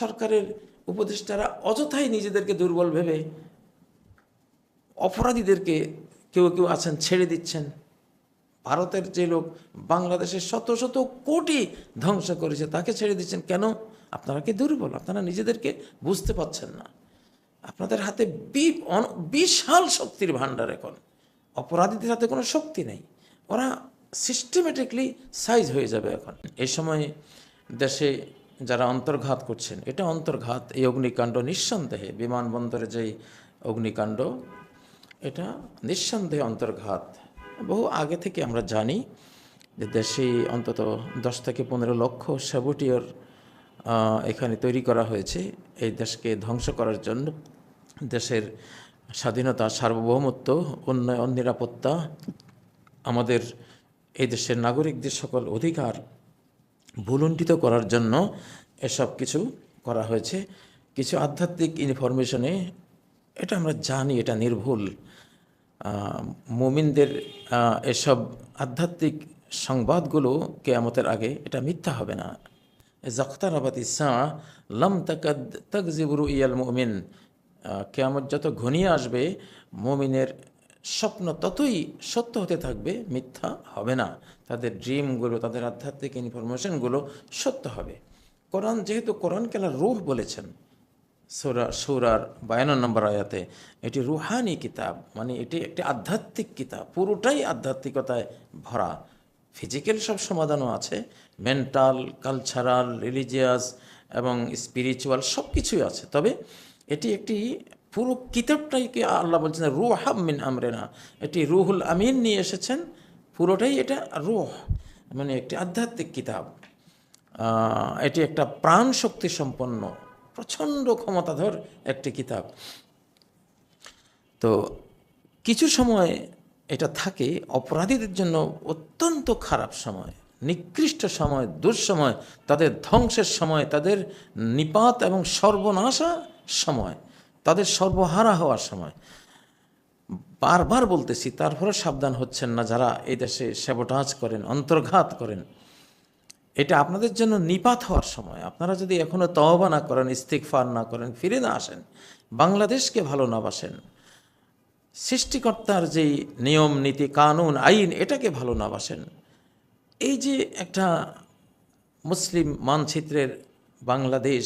সরকারের উপদেষ্টারা অযথাই নিজেদেরকে দুর্বল ভেবে অপরাধীদেরকে কেউ কেউ আছেন, ছেড়ে দিচ্ছেন। ভারতের যে লোক বাংলাদেশের শত শত কোটি ধ্বংস করেছে, তাকে ছেড়ে দিচ্ছেন। কেন? আপনারা কি দুর্বল? আপনারা নিজেদেরকে বুঝতে পারছেন না। আপনাদের হাতে বিশাল শক্তির ভাণ্ডার এখন। অপরাধীদের হাতে কোনো শক্তি নেই। ওরা সিস্টেমেটিকলি সাইজ হয়ে যাবে এখন। এই সময় দেশে যারা অন্তর্ঘাত করছেন, এটা অন্তর্ঘাত, এই অগ্নিকাণ্ড নিঃসন্দেহে, বিমানবন্দরে যেই অগ্নিকাণ্ড, এটা নিঃসন্দেহে অন্তর্ঘাত। বহু আগে থেকে আমরা জানি যে দেশে অন্তত দশ থেকে পনেরো লক্ষ স্যাবুটিয়র এখানে তৈরি করা হয়েছে। এই দেশকে ধ্বংস করার জন্য দেশের স্বাধীনতা, সার্বভৌমত্ব, উন্নয়ন, নিরাপত্তা, আমাদের এই দেশের নাগরিকদের সকল অধিকার ভুলুণ্ঠিত করার জন্য এসব কিছু করা হয়েছে। কিছু আধ্যাত্মিক ইনফরমেশনে এটা আমরা জানি, এটা নির্ভুল। মুমিনদের এসব আধ্যাত্মিক সংবাদগুলো কেয়ামতের আগে এটা মিথ্যা হবে না। জখতারাবাত ইসা লম তাকাদ তাকজিবরু ইয়াল মুমিন। কেয়ামত যত ঘনিয়ে আসবে, মুমিনের স্বপ্ন ততই সত্য হতে থাকবে, মিথ্যা হবে না। তাদের ড্রিমগুলো তাদের আধ্যাত্মিক ইনফরমেশনগুলো সত্য হবে। কোরআন, যেহেতু কোরআন কেলা রুহ বলেছেন, সুরা, সৌরার বায়ান্ন নম্বর আয়াতে, এটি রুহানি কিতাব মানে এটি একটি আধ্যাত্মিক কিতাব, পুরোটাই আধ্যাত্মিকতায় ভরা। ফিজিক্যাল সব সমাধানও আছে মেন্টাল কালচারাল রিলিজিয়াস এবং স্পিরিচুয়াল সব কিছুই আছে। তবে এটি একটি পুরো কিতাবটাই কি আল্লাহ বলছেন রুহাম মিন আমরেনা। এটি রুহুল আমিন নিয়ে এসেছেন, পুরোটাই এটা রুহ মানে একটি আধ্যাত্মিক কিতাব। এটি একটা প্রাণ শক্তি সম্পন্ন, প্রচণ্ড ক্ষমতাধর একটি কিতাব। তো কিছু সময় এটা থাকে, অপরাধীদের জন্য অত্যন্ত খারাপ সময়, নিকৃষ্ট সময়, দুঃসময়, তাদের ধ্বংসের সময়, তাদের নিপাত এবং সর্বনাশা সময়। তাদের সর্বহারা হওয়ার সময়। বারবার বলতেছি তারপরে সাবধান হচ্ছেন না যারা এই দেশে সেবটাজ করেন, অন্তর্ঘাত করেন। এটা আপনাদের জন্য নিপাত হওয়ার সময়। আপনারা যদি এখনও তওবা না করেন ইস্তিকফার না করেন, ফিরে না আসেন, বাংলাদেশকে ভালো না বাসেন, সৃষ্টিকর্তার যেই নিয়ম, নীতি, কানুন, আইন, এটাকে ভালো না বাসেন। এই যে একটা মুসলিম মানচিত্রের বাংলাদেশ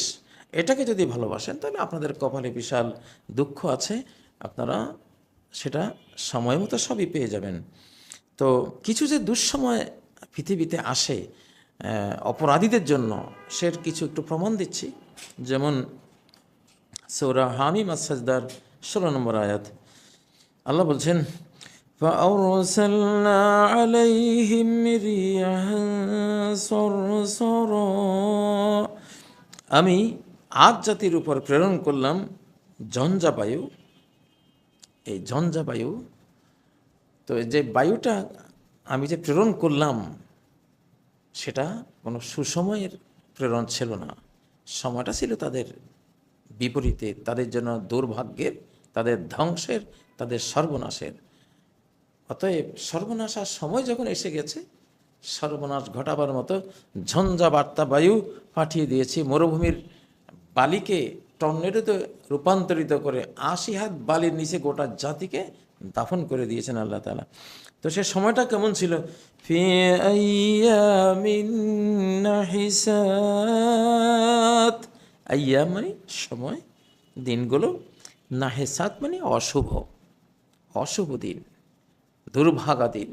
এটাকে যদি ভালোবাসেন তাহলে আপনাদের কপালে বিশাল দুঃখ আছে আপনারা সেটা সময় মতো সবই পেয়ে যাবেন তো কিছু যে দুঃসময় পৃথিবীতে আসে আহ, অপরাধীদের জন্য সে কিছু একটু প্রমাণ দিচ্ছি যেমন সৌরা হামিম আসাজদার ষোলো নম্বর আয়াত আল্লাহ বলছেন فأرسلنا عليهم ريحا صرصرا আমি আজ জাতির উপর প্রেরণ করলাম ঝঞ্ঝাবায়ু এই ঝঞ্ঝাবায়ু তো যে বায়ুটা আমি যে প্রেরণ করলাম, সেটা কোনো সুসময়ের প্রেরণ ছিল না। সময়টা ছিল তাদের বিপরীতে, তাদের জন্য দুর্ভাগ্যের, তাদের ধ্বংসের, তাদের সর্বনাশের। অতএব সর্বনাশার সময় যখন এসে গেছে, সর্বনাশ ঘটাবার মতো ঝঞ্ঝা বার্তা বায়ু পাঠিয়ে দিয়েছি, মরুভূমির বালিকে টর্নেডোতে রূপান্তরিত করে আশি হাত বালির নিচে গোটা জাতিকে দাফন করে দিয়েছেন আল্লাহ তালা তো সে সময়টা কেমন ছিল? আইয়াম মানে সময়, দিনগুলো। নাহেসাত মানে অশুভ। অশুভ দিন, দুর্ভাগা দিন,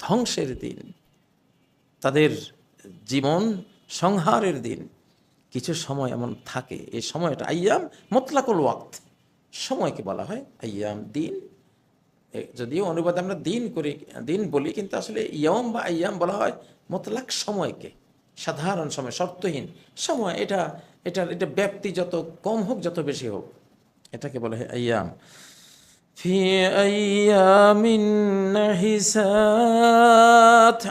ধ্বংসের দিন, তাদের জীবন সংহারের দিন। কিছু সময় এমন থাকে, এই সময়টা আইয়াম মতলাকুল ওয়াক্ত। সময়কে বলা হয় আইয়াম দিন। যদিও অনুবাদে আমরা দিন করি, দিন বলি, কিন্তু আসলে ইয়ম বা আইয়াম বলা হয় মতলাক সময়কে। সাধারণ সময়, শর্তহীন সময়। এটা এটা এটা ব্যাপ্তি যত কম হোক, যত বেশি হোক। এটাকে বলা হয় আইয়াম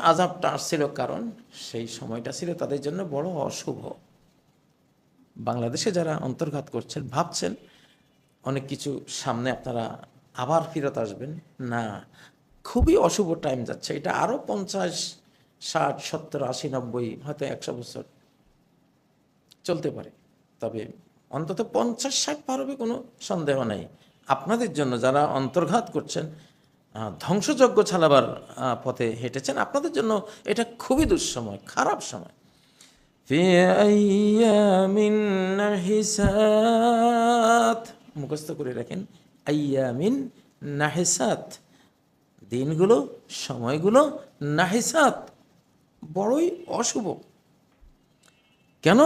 আজাবটা আসছিল কারণ সেই সময়টা ছিল তাদের জন্য বড় অশুভ। বাংলাদেশে যারা অন্তর্ঘাত করছেন ভাবছেন অনেক কিছু সামনে আপনারা আবার ফেরত আসবেন। না খুবই অশুভ টাইম যাচ্ছে। এটা আরও পঞ্চাশ ষাট সত্তর আশি নব্বই হয়তো একশো বছর চলতে পারে। তবে অন্তত পঞ্চাশ ষাট পার হবে কোনো সন্দেহ নেই। আপনাদের জন্য যারা অন্তর্ঘাত করছেন ধ্বংসযজ্ঞ চালাবার আহ, পথে হেঁটেছেন আপনাদের জন্য এটা খুবই দুঃসময় খারাপ সময়। في أيام নাহিসাত মুখস্থ করে রাখেন আইয়ামিন নাহিসাত দিনগুলো সময়গুলো নাহিসাত বড়ই অশুভ কেন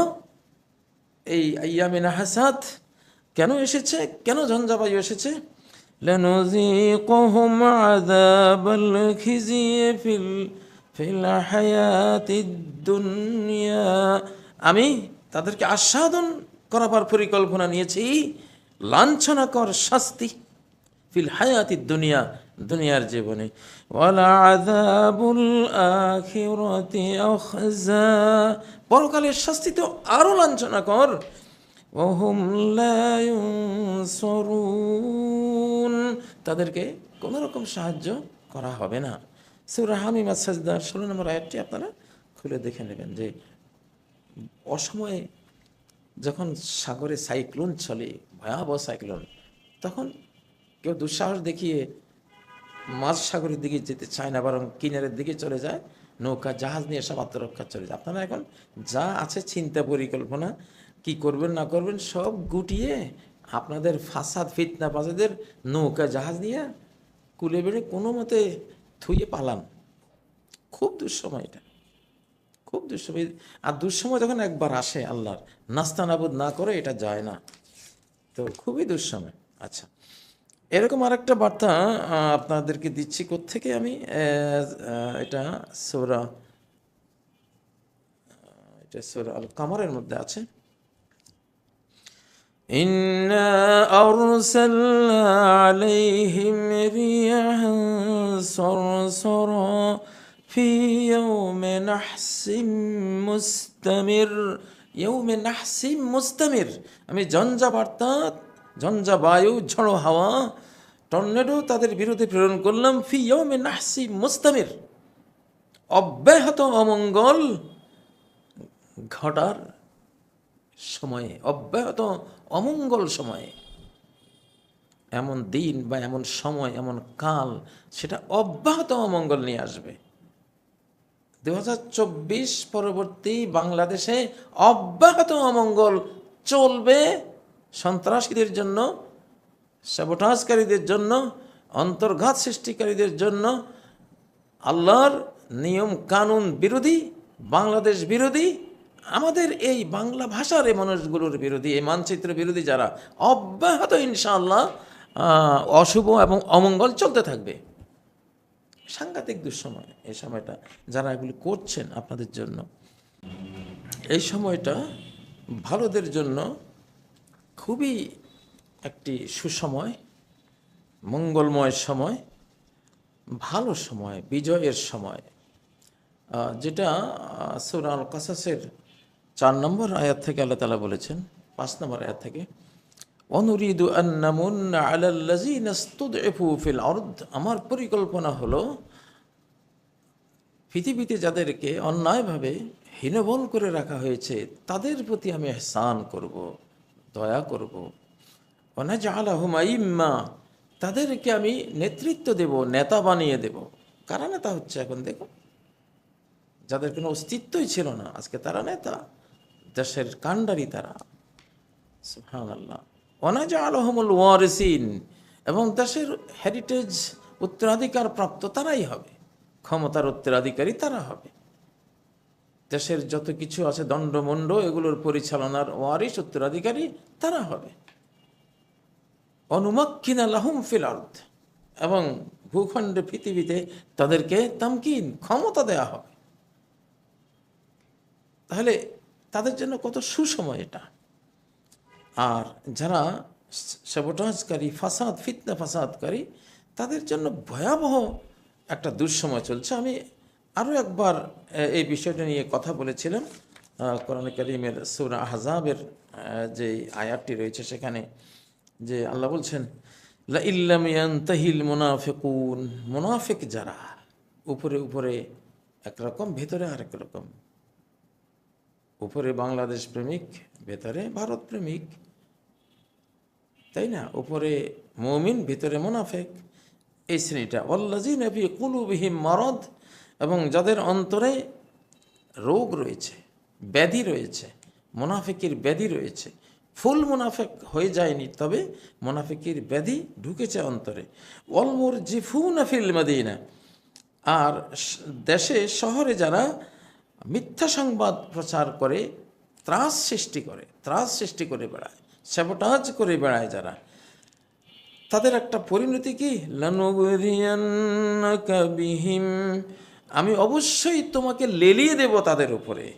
এই আইয়ামে নাহাসাত কেন এসেছে কেন ঝঞ্ঝাবায়ু এসেছে لنذيقهم عذاب الخزي في দুনিয়া। আমি তাদেরকে আস্বাদন করাবার পরিকল্পনা নিয়েছি। লাঞ্ছনাকর শাস্তি ফিল হায়াতি দুনিয়া, দুনিয়ার জীবনে। পরকালের শাস্তি তো আরও লাঞ্ছনাকর। তাদেরকে কোনো রকম সাহায্য করা হবে না। সূরা হামিম আস-সাজদার 16 নম্বর আয়াতটি আপনারা খুলে দেখে নেবেন যে অসময়ে যখন সাগরে সাইক্লোন চলে, ভয়াবহ সাইক্লোন, তখন কেউ দুঃসাহস দেখিয়ে মাঝ সাগরের দিকে যেতে চায় না, বরং কিনারের দিকে চলে যায়, নৌকা, জাহাজ নিয়ে সব আত্মরক্ষা চলে যায়। আপনারা এখন যা আছে চিন্তা, পরিকল্পনা, কি করবেন, না করবেন, সব গুটিয়ে আপনাদের ফাসাদ, ফিতনা, বাজাদের নৌকা, জাহাজ নিয়ে কুলে বেড়ে কোনো মতে থুয়ে পালান খুব দুঃসময় এটা। খুব দুঃসময়। আর দুঃসময় যখন একবার আসে আল্লাহর নাস্তানাবুদ না করে এটা যায় না। তো খুবই দুঃসময়। আচ্ছা। এরকম আরেকটা বার্তা আপনাদেরকে দিচ্ছি কোত্থেকে আমি? এটা সোরা এটা সোরা আল কামারের মধ্যে আছে। إنا أرسلنا عليهم ريحا صرصرا في يوم نحس مستمر يوم نحس مستمر আমি ঝঞ্ঝা বার্তা ঝঞ্ঝা বায়ু ঝড়ো হাওয়া টর্নেডো তাদের বিরুদ্ধে প্রেরণ করলাম ফি ইয়ৌমে নাহসি মুস্তামির অব্যাহত অমঙ্গল ঘটার সময়ে, অব্যাহত অমঙ্গল সময়ে। এমন দিন বা এমন সময়, এমন কাল, সেটা অব্যাহত অমঙ্গল নিয়ে আসবে। দু হাজার চব্বিশ পরবর্তী বাংলাদেশে অব্যাহত অমঙ্গল চলবে সন্ত্রাসীদের জন্য সাবোটাজকারীদের জন্য, অন্তর্ঘাত সৃষ্টিকারীদের জন্য, আল্লাহর নিয়ম কানুন বিরোধী, বাংলাদেশ বিরোধী আমাদের এই বাংলা ভাষার এই মানুষগুলোর বিরোধী, এই মানচিত্র বিরোধী যারা, অব্যাহত ইনশাআল্লাহ অশুভ এবং অমঙ্গল চলতে থাকবে। সাংঘাতিক দুঃসময় এই সময়টা যারা এগুলি করছেন আপনাদের জন্য। এই সময়টা ভালোদের জন্য খুবই একটি সুসময়, মঙ্গলময় সময়, ভালো সময়, বিজয়ের সময় যেটা সুরা আল কাসাসের চার নম্বর আয়াত থেকে আল্লাহ তালা বলেছেন, পাঁচ নম্বর আয়াত থেকে অনুরিদু আন্নামুন আলাল্লাযীনা ইসতুদঈফু ফিল আরদ। আমার পরিকল্পনা হলো, পৃথিবীতে যাদেরকে অন্যায়ভাবে হীনবল করে রাখা হয়েছে, তাদের প্রতি আমি এহসান করব, দয়া করব। অনাজালাহুম আইম্মা, তাদেরকে আমি নেতৃত্ব দেব, নেতা বানিয়ে দেব। কারা নেতা হচ্ছে এখন দেখো যাদের কোনো অস্তিত্বই ছিল না, আজকে তারা নেতা। দেশের কাণ্ডারি তারা। সুহান অনাজা আলহমুল এবং দেশের হেরিটেজ উত্তরাধিকার প্রাপ্ত তারাই হবে। ক্ষমতার উত্তরাধিকারী তারা হবে। দেশের যত কিছু আছে দণ্ডমণ্ড, এগুলোর পরিচালনার ওয়ারিস উত্তরাধিকারী তারা হবে। অনুমাক্কিন আলাহুম ফিল এবং ভূখণ্ডে, পৃথিবীতে তাদেরকে তামকিন, ক্ষমতা দেয়া হবে। তাহলে তাদের জন্য কত সুসময় এটা। আর যারা সাবোটাজকারী ফাসাদ ফিতনা ফাসাদকারী তাদের জন্য ভয়াবহ একটা দুঃসময় চলছে। আমি আরও একবার এই বিষয়টা নিয়ে কথা বলেছিলাম কোরআন করিমের সুরা আহজাবের আহ, যে আয়াতটি রয়েছে সেখানে যে আল্লাহ বলছেন লা ইল্লাম ইয়ান্তাহিল মুনাফিকুন মুনাফিক যারা উপরে উপরে একরকম ভেতরে আরেক রকম। উপরে বাংলাদেশ প্রেমিক, ভেতরে ভারত প্রেমিক। তাই না? উপরে মৌমিন, ভিতরে মোনাফেক। এই শ্রেণীটা। অল্লাজি নবী কুলুবিহিম মরদ, এবং যাদের অন্তরে রোগ রয়েছে, ব্যাধি রয়েছে, মোনাফেকির ব্যাধি রয়েছে, ফুল মুনাফেক হয়ে যায়নি, তবে মোনাফেকির ব্যাধি ঢুকেছে অন্তরে। অলমুর জিফুন ফিল মদিনা। আর দেশে, শহরে যারা মিথ্যা সংবাদ প্রচার করে ত্রাস সৃষ্টি করে, ত্রাস সৃষ্টি করে বেড়ায় স্যাবোটাজ করে বেড়ায় যারা। তাদের একটা পরিণতি কি? বিহিম। আমি অবশ্যই তোমাকে লেলিয়ে দেব তাদের উপরে।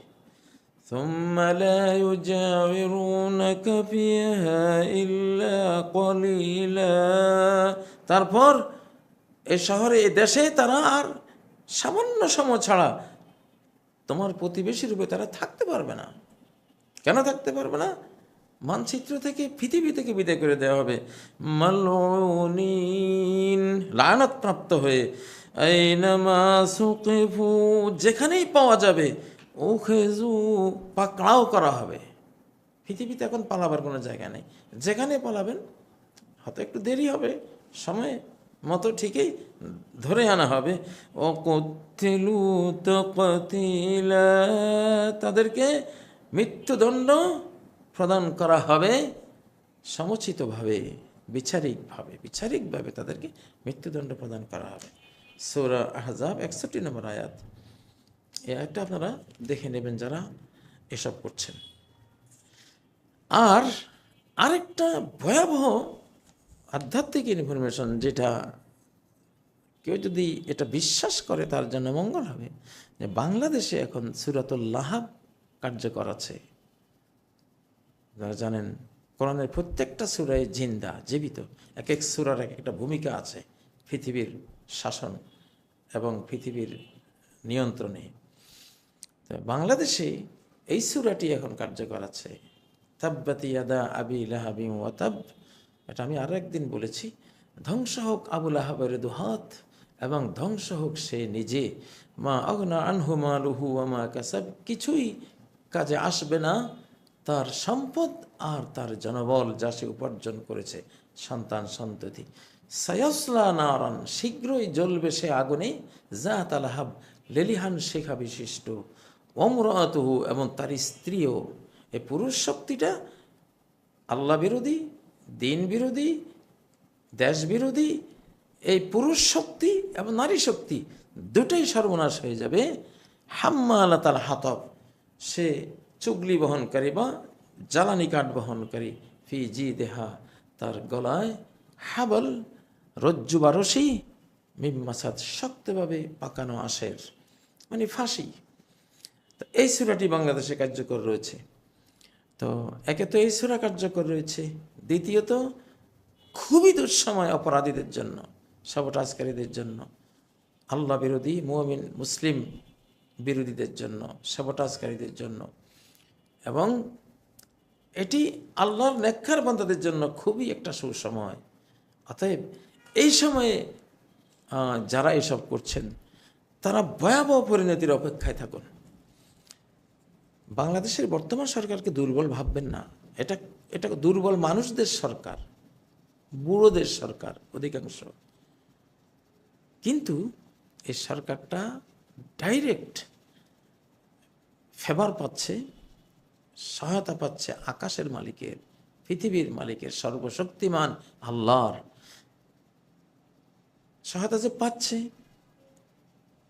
তারপর এ শহরে, এ দেশে তারা আর সামান্য সম ছাড়া তোমার প্রতিবেশী রূপে তারা থাকতে পারবে না। কেন থাকতে পারবে না? মানচিত্র থেকে, পৃথিবী থেকে বিদায় করে দেওয়া হবে। মালউনিন লানত প্রাপ্ত হয়ে যেখানেই পাওয়া যাবে ও খেজু পাকড়াও করা হবে। পৃথিবীতে এখন পালাবার কোনো জায়গা নেই। যেখানে পালাবেন, হয়তো একটু দেরি হবে, সময় মতো ঠিকই ধরে আনা হবে। ও কতিলু তকতিলা তাদেরকে মৃত্যুদণ্ড প্রদান করা হবে সমুচিতভাবে, বিচারিকভাবে বিচারিকভাবে তাদেরকে মৃত্যুদণ্ড প্রদান করা হবে। সৌরা আহজাব একষট্টি নম্বর আয়াত। এই আয়াতটা আপনারা দেখে নেবেন যারা এসব করছেন। আর আরেকটা ভয়াবহ আধ্যাত্মিক ইনফরমেশন যেটা কেউ যদি এটা বিশ্বাস করে তার জন্য মঙ্গল হবে। যে বাংলাদেশে এখন সুরাতুল লাহাব কার্যকর আছে। যারা জানেন, কোরআনের প্রত্যেকটা সুরায় জিন্দা, জীবিত। এক এক সুরার এক একটা ভূমিকা আছে পৃথিবীর শাসন এবং পৃথিবীর নিয়ন্ত্রণে। তো বাংলাদেশে এই সুরাটি এখন কার্যকর আছে। তাব্বাতি ইয়াদা আবি লাহাবি ওয়াতাব এটা আমি আরও একদিন বলেছি। ধ্বংস হোক আবু লাহাবের দুহাত এবং ধ্বংস হোক সে নিজে। মা অগনা আনহু মা লুহু আমা কাসাব। কিছুই কাজে আসবে না। তার সম্পদ আর তার জনবল যা সে উপার্জন করেছে। সন্তান সন্ততি। সায়সলা নারান। শীঘ্রই জ্বলবে সে আগুনে। যা তালাহাব লেলিহান শেখা বিশিষ্ট। অমরাতহু এবং তার স্ত্রীও। এই পুরুষ শক্তিটা আল্লাহ বিরোধী। দিন বিরোধী দেশ বিরোধী এই পুরুষ শক্তি এবং নারী শক্তি দুটোই সর্বনাশ হয়ে যাবে। হাম্মা আল্লাহ তার হাতব, সে চুগলি বহনকারী বা জ্বালানি কাঠ বহনকারী, ফি জি দেহা তার গলায় হাবল, রজ্জু বা রশি, মিম্মাসাদ শক্তভাবে পাকানো আশের মানে ফাঁসি। এই সুরাটি বাংলাদেশে কার্যকর রয়েছে। তো একে তো এই সুরা কার্যকর রয়েছে। দ্বিতীয়ত, খুবই দুঃসময় অপরাধীদের জন্য সাবটাজকারীদের জন্য, আল্লাহ বিরোধী, মুমিন, মুসলিম বিরোধীদের জন্য সাবটাজকারীদের জন্য। এবং এটি আল্লাহর নেক্ষার বান্দাদের জন্য খুবই একটা সুসময়। অতএব এই সময়ে যারা এসব করছেন, তারা ভয়াবহ পরিণতির অপেক্ষায় থাকুন। বাংলাদেশের বর্তমান সরকারকে দুর্বল ভাববেন না। এটা এটা দুর্বল মানুষদের সরকার, বুড়োদের সরকার অধিকাংশ। কিন্তু এই সরকারটা ডাইরেক্ট ফেভার পাচ্ছে, সহায়তা পাচ্ছে আকাশের মালিকের, পৃথিবীর মালিকের, সর্বশক্তিমান আল্লাহর। সহায়তা যে পাচ্ছে,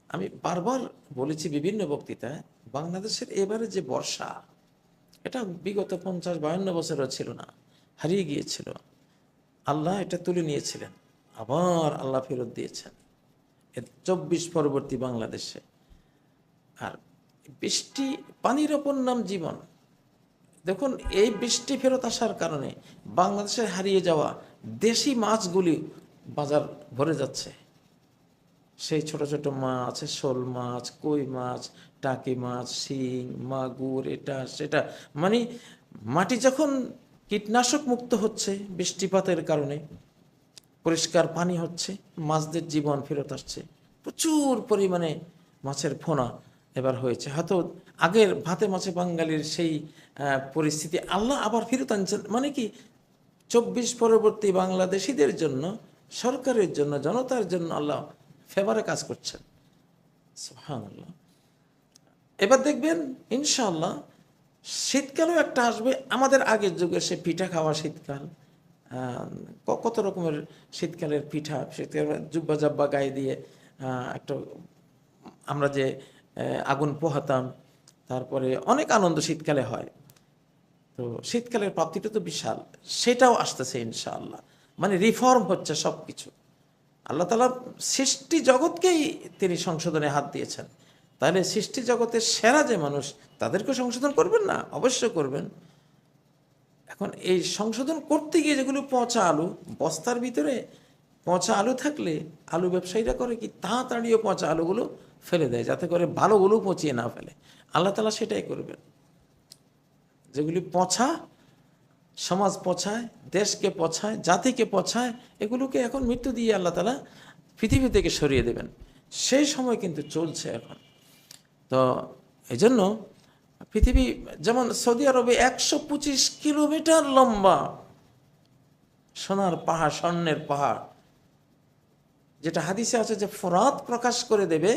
আমি বারবার বলেছি বিভিন্ন বক্তৃতায় বাংলাদেশের এবারে যে বর্ষা, এটা বিগত পঞ্চাশ বায়ান্ন বছরও ছিল না, হারিয়ে গিয়েছিল। আল্লাহ এটা তুলে নিয়েছিলেন, আবার আল্লাহ ফেরত দিয়েছেন। চব্বিশ পরবর্তী বাংলাদেশে। আর বৃষ্টি, পানির ওপর নাম জীবন। দেখুন, এই বৃষ্টি ফেরত আসার কারণে বাংলাদেশে হারিয়ে যাওয়া দেশি মাছগুলি বাজার ভরে যাচ্ছে। সেই ছোট ছোট মাছ, শোল মাছ, কই মাছ টাকি মাছ, শিং, মাগুর, এটা, সেটা। মানে মাটি যখন কীটনাশক মুক্ত হচ্ছে বৃষ্টিপাতের কারণে, পরিষ্কার পানি হচ্ছে, মাছদের জীবন ফেরত আসছে, প্রচুর পরিমাণে মাছের ফোনা এবার হয়েছে। হয়তো আগের ভাতে মাছে বাঙালির সেই পরিস্থিতি আল্লাহ আবার ফেরত আনছেন। মানে কি, চব্বিশ পরবর্তী বাংলাদেশিদের জন্য, সরকারের জন্য, জনতার জন্য আল্লাহ ফেভারে কাজ করছেন। সুবহানাল্লাহ। এবার দেখবেন ইনশাল্লাহ শীতকালও একটা আসবে। আমাদের আগের যুগে সে পিঠা খাওয়া শীতকাল কত রকমের শীতকালের পিঠা, শীতকালে জুব্বা জাব্বা গায়ে দিয়ে একটা, আমরা যে আগুন পোহাতাম, তারপরে অনেক আনন্দ শীতকালে হয়। তো শীতকালের প্রাপ্তিটা তো বিশাল, সেটাও আসতেছে ইনশাআল্লাহ। মানে রিফর্ম হচ্ছে সব কিছু আল্লাহ তালা সৃষ্টি জগৎকেই তিনি সংশোধনে হাত দিয়েছেন। তাহলে সৃষ্টি জগতের সেরা যে মানুষ তাদেরকে সংশোধন করবেন না? অবশ্যই করবেন। এখন এই সংশোধন করতে গিয়ে যেগুলো পচা আলু, বস্তার ভিতরে পচা আলু থাকলে আলু ব্যবসায়ীরা করে কি, তাড়াতাড়িও পচা আলুগুলো ফেলে দেয়, যাতে করে ভালোগুলো পচিয়ে না ফেলে। আল্লাহ তালা সেটাই করবেন। যেগুলি পচা, সমাজ পছায় দেশকে পছায় জাতিকে পছায় এগুলোকে এখন মৃত্যু দিয়ে আল্লাহ তালা পৃথিবী থেকে সরিয়ে দেবেন। সেই সময় কিন্তু চলছে এখন। তো এই জন্য পৃথিবী যেমন সৌদি আরবে একশো পঁচিশ কিলোমিটার লম্বা সোনার পাহাড়, স্বর্ণের পাহাড়, যেটা হাদিসে আছে যে ফোরাত প্রকাশ করে দেবে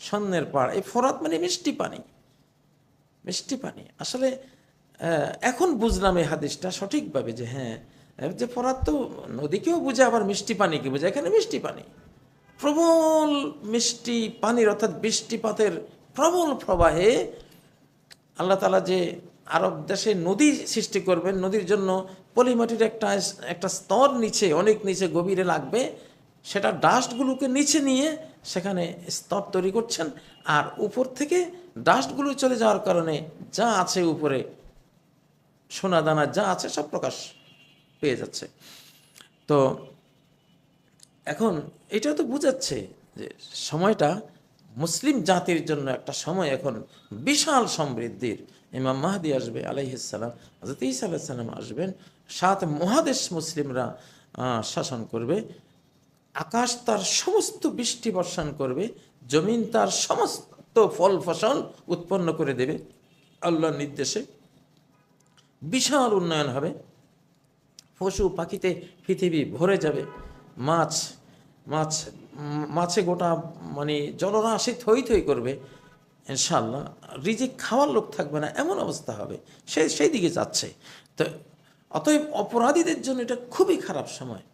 স্বর্ণের পাহাড়। এই ফোরাত মানে মিষ্টি পানি মিষ্টি পানি। আসলে এখন বুঝলাম এই হাদিসটা সঠিকভাবে যে হ্যাঁ যে ফোরাত তো নদীকেও বুঝে, আবার মিষ্টি পানিকে বুঝে। এখানে মিষ্টি পানি, প্রবল মিষ্টি পানির অর্থাৎ বৃষ্টিপাতের প্রবল প্রবাহে আল্লাহ তালা যে আরব দেশে নদী সৃষ্টি করবেন, নদীর জন্য পলিমাটির একটা একটা স্তর নিচে, অনেক নিচে গভীরে লাগবে, সেটা ডাস্টগুলোকে নিচে নিয়ে সেখানে স্তর তৈরি করছেন, আর উপর থেকে ডাস্টগুলো চলে যাওয়ার কারণে যা আছে উপরে, সোনা দানা যা আছে সব প্রকাশ পেয়ে যাচ্ছে। তো এখন এটা তো বুঝাচ্ছে যে সময়টা মুসলিম জাতির জন্য একটা সময় এখন বিশাল সমৃদ্ধির। ইমাম মাহাদি আসবে আলাইহিসাল্লাম হজরত ইসা আলাইসাল্লাম আসবেন সাত মহাদেশ মুসলিমরা শাসন করবে। আকাশ তার সমস্ত বৃষ্টি বর্ষণ করবে, জমিন তার সমস্ত ফল ফসল উৎপন্ন করে দেবে। আল্লাহর নির্দেশে বিশাল উন্নয়ন হবে। পশু পাখিতে পৃথিবী ভরে যাবে, মাছ মাছ, মাছে গোটা মানে জলরাশি থই থই করবে ইনশাল্লাহ রিজিক খাওয়ার লোক থাকবে না, এমন অবস্থা হবে। সে, সেই দিকে যাচ্ছে। তো অতএব অপরাধীদের জন্য এটা খুবই খারাপ সময়।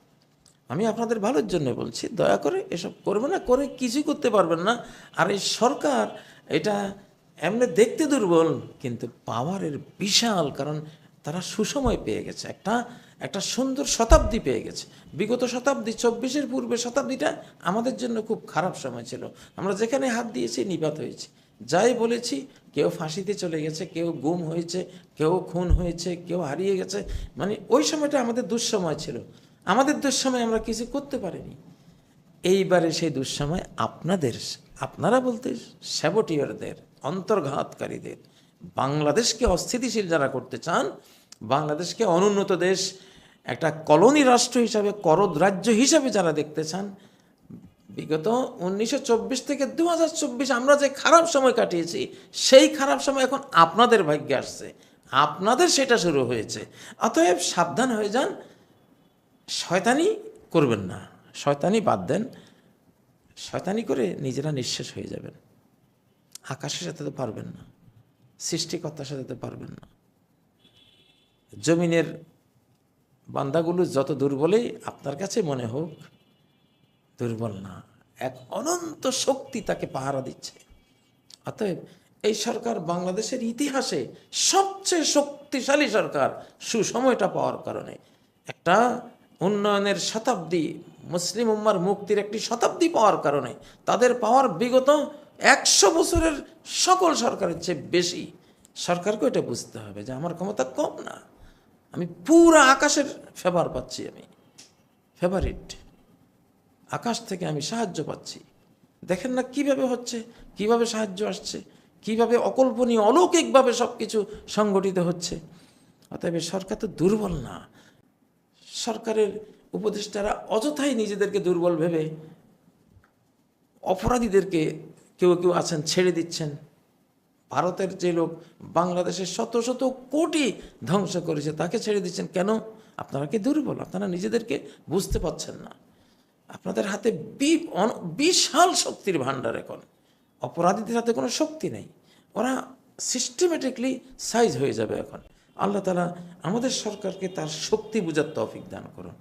আমি আপনাদের ভালোর জন্য বলছি, দয়া করে এসব করবে না, করে কিছুই করতে পারবেন না। আর এই সরকার এটা এমনি দেখতে দুর্বল, কিন্তু পাওয়ারের বিশাল, কারণ তারা সুসময় পেয়ে গেছে। একটা একটা সুন্দর শতাব্দী পেয়ে গেছে। বিগত শতাব্দী চব্বিশের পূর্বে শতাব্দীটা আমাদের জন্য খুব খারাপ সময় ছিল। আমরা যেখানে হাত দিয়েছি নিপাত হয়েছি। যাই বলেছি, কেউ ফাঁসিতে চলে গেছে, কেউ গুম হয়েছে, কেউ খুন হয়েছে, কেউ হারিয়ে গেছে। মানে ওই সময়টা আমাদের দুঃসময় ছিল। আমাদের দুঃসময় আমরা কিছু করতে পারিনি। এইবারে সেই দুঃসময় আপনাদের, আপনারা বলতে স্যাবটিয়ারদের অন্তর্ঘাতকারীদের, বাংলাদেশকে অস্থিতিশীল যারা করতে চান বাংলাদেশকে অনুন্নত দেশ, একটা কলোনি রাষ্ট্র হিসাবে, করদ রাজ্য হিসাবে যারা দেখতে চান, বিগত উনিশশো চব্বিশ থেকে দু হাজার চব্বিশ আমরা যে খারাপ সময় কাটিয়েছি, সেই খারাপ সময় এখন আপনাদের ভাগ্যে আসছে। আপনাদের সেটা শুরু হয়েছে। অতএব সাবধান হয়ে যান, শয়তানি করবেন না। শয়তানি বাদ দেন, শয়তানি করে নিজেরা নিঃশেষ হয়ে যাবেন। আকাশের সাথে তো পারবেন না, সৃষ্টিকর্তার সাথে তো পারবেন না। জমিনের বান্দাগুলো যত দুর্বলেই আপনার কাছে মনে হোক, দুর্বল না। এক অনন্ত শক্তি তাকে পাহারা দিচ্ছে। অতএব এই সরকার বাংলাদেশের ইতিহাসে সবচেয়ে শক্তিশালী সরকার সুসময়টা পাওয়ার কারণে। একটা উন্নয়নের শতাব্দী, মুসলিম উম্মার মুক্তির একটি শতাব্দী পাওয়ার কারণে তাদের পাওয়ার বিগত একশো বছরের সকল সরকারের চেয়ে বেশি। সরকারকে এটা বুঝতে হবে যে আমার ক্ষমতা কম না। আমি পুরো আকাশের ফেভার পাচ্ছি আমি ফেভারিট আকাশ থেকে আমি সাহায্য পাচ্ছি। দেখেন না কীভাবে হচ্ছে, কীভাবে সাহায্য আসছে, কীভাবে অকল্পনীয়, অলৌকিকভাবে সব কিছু সংগঠিত হচ্ছে। অতএব সরকার তো দুর্বল না। সরকারের উপদেষ্টারা অযথাই নিজেদেরকে দুর্বল ভেবে অপরাধীদেরকে কেউ কেউ আছেন, ছেড়ে দিচ্ছেন। ভারতের যে লোক বাংলাদেশের শত শত কোটি ধ্বংস করেছে, তাকে ছেড়ে দিচ্ছেন কেন? আপনারা কি দুর্বল? আপনারা নিজেদেরকে বুঝতে পারছেন না। আপনাদের হাতে বিশাল শক্তির ভাণ্ডার এখন। অপরাধীদের হাতে কোনো শক্তি নেই। ওরা সিস্টেমেটিকলি সাইজ হয়ে যাবে এখন। আল্লাহ তালা আমাদের সরকারকে তার শক্তি বুঝার তৌফিক দান করুন।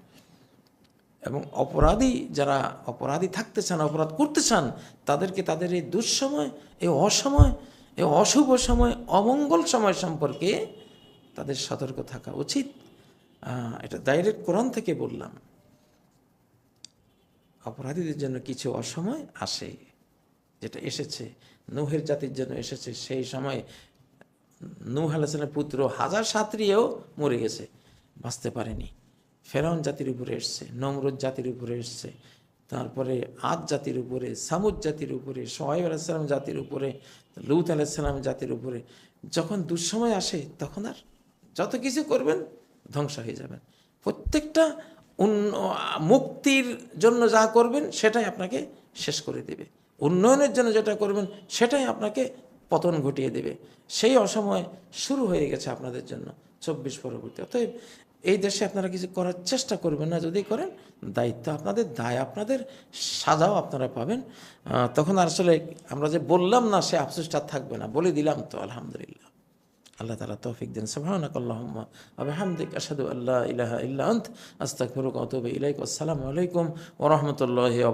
এবং অপরাধী যারা অপরাধী থাকতে চান, অপরাধ করতে চান, তাদেরকে তাদের এই দুঃসময়, এই অসময় এই অশুভ সময়, অমঙ্গল সময় সম্পর্কে তাদের সতর্ক থাকা উচিত। এটা ডাইরেক্ট কোরআন থেকে বললাম। অপরাধীদের জন্য কিছু অসময় আসে, যেটা এসেছে। নুহের জাতির জন্য এসেছে, সেই সময় নূহ আলাইসালামের পুত্র হাজার সাঁতরিয়েও মরে গেছে, বাঁচতে পারেনি। ফেরাউন জাতির উপরে এসছে, নমরুদ জাতির উপরে এসছে তারপরে আদ জাতির উপরে, সামুদ জাতির উপরে, সোহাইব আলাইসালাম জাতির উপরে, লুত আলাইসালাম জাতির উপরে, যখন দুঃসময় আসে তখন আর যত কিছু করবেন ধ্বংস হয়ে যাবেন। প্রত্যেকটা মুক্তির জন্য যা করবেন সেটাই আপনাকে শেষ করে দেবে। উন্নয়নের জন্য যেটা করবেন সেটাই আপনাকে পতন ঘটিয়ে দেবে। সেই অসময় শুরু হয়ে গেছে আপনাদের জন্য চব্বিশ পরবর্তী। অতএব এই দেশে আপনারা কিছু করার চেষ্টা করবেন না। যদি করেন, দায়িত্ব আপনাদের, দায় আপনাদের, সাজাও আপনারা পাবেন। তখন আসলে আমরা যে বললাম না, সে আফসোসটা থাকবে না। বলে দিলাম তো, আলহামদুলিল্লাহ। আল্লাহ তালা তৌফিক দিন। সুবহানাক আল্লাহুম্মা ওয়া বিহামদিক, আশহাদু আল্লা ইলাহা ইল্লা আন্ত ইলাইক। আসসালামু আলাইকুম ওয়া রাহমাতুল্লাহি ওয়া